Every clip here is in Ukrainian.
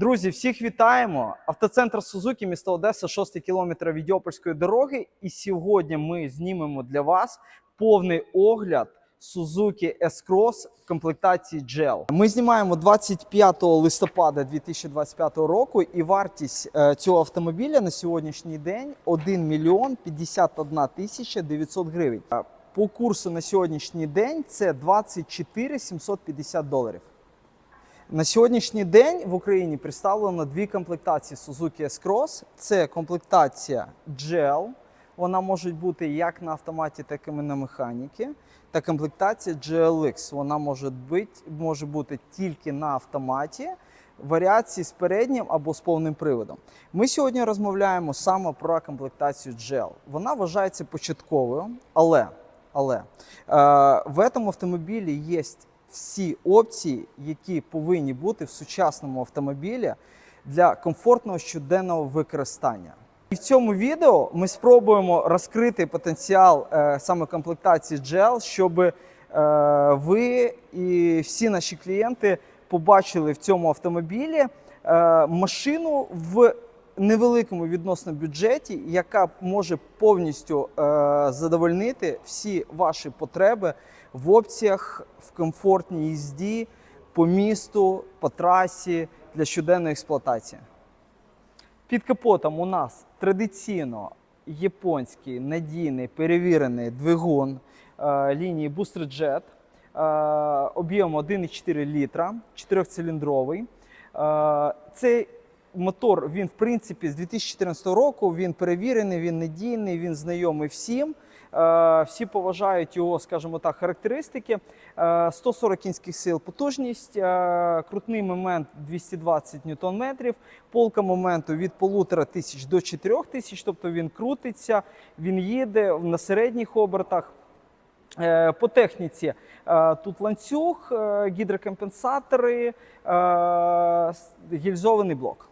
Друзі, всіх вітаємо! Автоцентр Сузуки, місто Одеса, 6 кілометр від Йопольської дороги. І сьогодні ми знімемо для вас повний огляд Suzuki S-Cross в комплектації GEL. Ми знімаємо 25 листопада 2025 року, і вартість е, цього автомобіля на сьогоднішній день 1 мільйон 51 тисяча 900 гривень. Е, По курсу на сьогоднішній день це 24 750 доларів. На сьогоднішній день в Україні представлено дві комплектації Suzuki S-Cross. Це комплектація GL. Вона може бути як на автоматі, так і на механіки. Та комплектація GLX. Вона може бути, може бути тільки на автоматі. Варіації з переднім або з повним приводом. Ми сьогодні розмовляємо саме про комплектацію GL. Вона вважається початковою, але, але е, в цьому автомобілі є всі опції, які повинні бути в сучасному автомобілі для комфортного щоденного використання. І в цьому відео ми спробуємо розкрити потенціал е, саме комплектації GL, щоб е, ви і всі наші клієнти побачили в цьому автомобілі е, машину в невеликому відносно бюджеті, яка може повністю е, задовольнити всі ваші потреби в опціях, в комфортній їзді по місту, по трасі для щоденної експлуатації. Під капотом у нас традиційно японський надійний перевірений двигун е, лінії Booster Jet е, об'ємом 1,4 літра, 4-циліндровий. Е, цей мотор він, в принципі, з 2014 року він перевірений, він надійний, він знайомий всім. Е, Всі поважають його, скажімо так, характеристики. Е, 140 кінських сил потужність, е, крутний момент 220 ньютон-метрів, полка моменту від 1,5 тисяч до 4 тисяч, тобто він крутиться, він їде на середніх обертах. Е, По техніці е, тут ланцюг, е, гідрокомпенсатори, е, гільзований блок.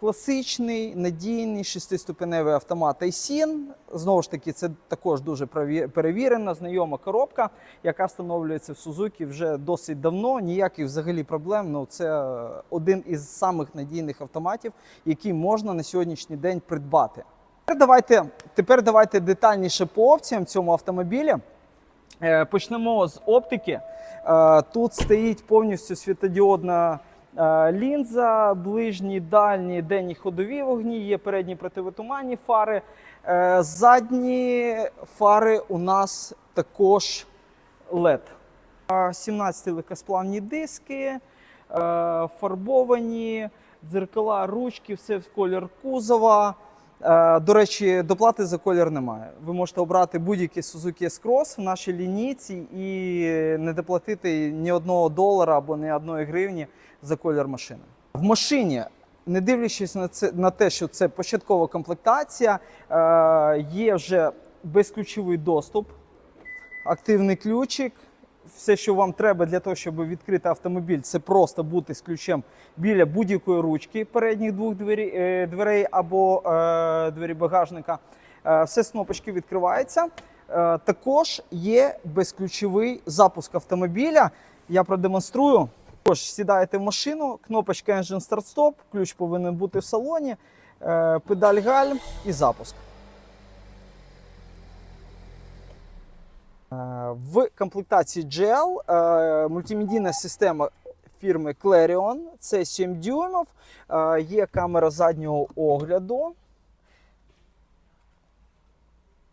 Класичний, надійний шестиступеневий автомат Aisin. Знову ж таки, це також дуже перевірена, знайома коробка, яка встановлюється в Suzuki вже досить давно. Ніяких взагалі проблем. Ну, це один із самих надійних автоматів, який можна на сьогоднішній день придбати. Тепер давайте, тепер давайте детальніше по опціям цьому автомобілі. Е, Почнемо з оптики. Е, Тут стоїть повністю світодіодна лінза, ближні, дальні, денні ходові вогні, є передні противотуманні фари. Е, Задні фари у нас також LED. Е, 17 легкосплавні диски, е, фарбовані, дзеркала, ручки, все в колір кузова. Е, До речі, доплати за колір немає. Ви можете обрати будь-який Suzuki S-Cross в нашій лінійці і не доплатити ні одного долара або ні одної гривні за колір машини. В машині, не дивлячись на це на те, що це початкова комплектація, е, є вже безключовий доступ, активний ключик. Все, що вам треба для того, щоб відкрити автомобіль, це просто бути з ключем біля будь-якої ручки передніх двох двері, е, дверей або е, двері багажника. Е, все з кнопочки відкривається. Е, також є безключовий запуск автомобіля. Я продемонструю. Також сідаєте в машину, кнопочка Engine Start Stop, ключ повинен бути в салоні, е, педаль гальм і запуск. В комплектації GL е, мультимедійна система фірми Clarion. Це 7 дюймів, е, є камера заднього огляду.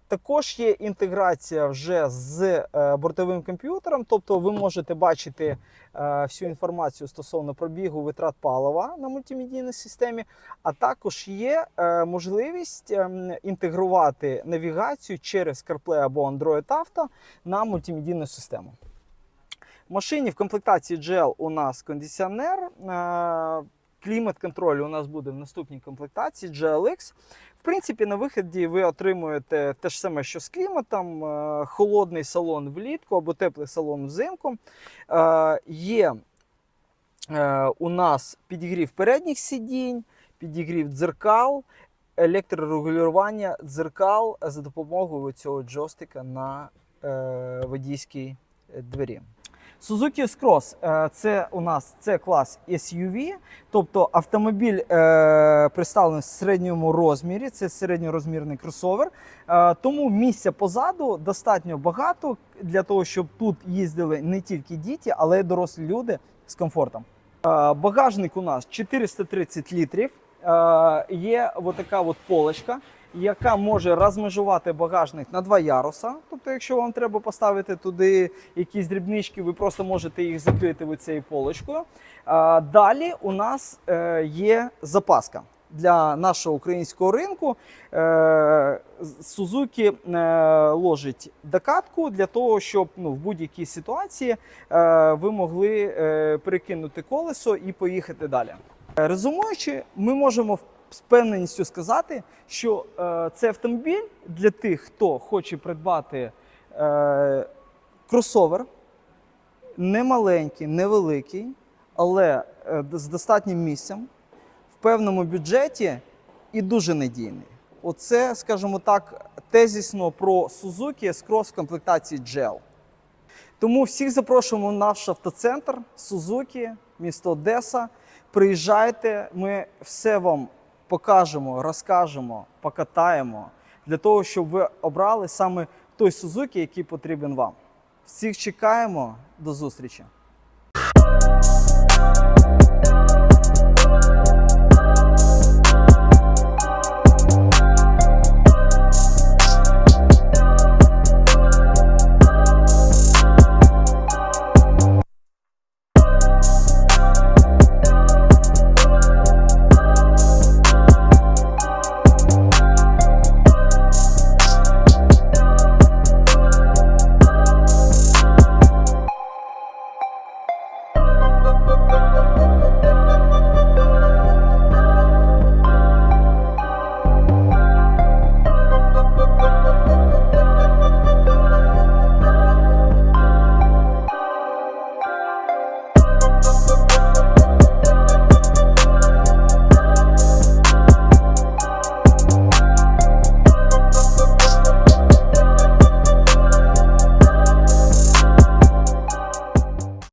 Також є інтеграція вже з е, бортовим комп'ютером, тобто ви можете бачити е, всю інформацію стосовно пробігу витрат палива на мультимедійній системі, а також є е, можливість ем, інтегрувати навігацію через CarPlay або Android Auto на мультимедійну систему. В машині в комплектації GL у нас кондиціонер. Клімат-контроль у нас буде в наступній комплектації GLX. В принципі, на виході ви отримуєте те ж саме, що з кліматом, е, холодний салон влітку або теплий салон взимку. Е, Є е, у нас підігрів передніх сидінь, підігрів дзеркал, електрорегулювання дзеркал за допомогою цього джойстика на водійській двері. Suzuki S-Cross е, це у нас це клас SUV, тобто автомобіль е, представлений в середньому розмірі, це середньорозмірний кросовер. Е, тому місця позаду достатньо багато для того, щоб тут їздили не тільки діти, але й дорослі люди з комфортом. Е, багажник у нас 430 літрів. Е, є отака от полочка, яка може розмежувати багажник на два яруса. Тобто, якщо вам треба поставити туди якісь дрібнички, ви просто можете їх закрити від цією полочкою. Далі у нас е, є запаска. Для нашого українського ринку е, з- Suzuki е, ложить докатку для того, щоб ну, в будь-якій ситуації е, ви могли е, перекинути колесо і поїхати далі. Е, Резумуючи, ми можемо з певненістю сказати, що е, це автомобіль для тих, хто хоче придбати е, кросовер, не маленький, невеликий, але е, з достатнім місцем, в певному бюджеті і дуже надійний. Оце, скажімо так, тезісно про Suzuki S-Cross в комплектації GL. Тому всіх запрошуємо в наш автоцентр Suzuki, місто Одеса. Приїжджайте, ми все вам покажемо, розкажемо, покатаємо для того, щоб ви обрали саме той Сузуки, який потрібен вам. Всіх чекаємо до зустрічі!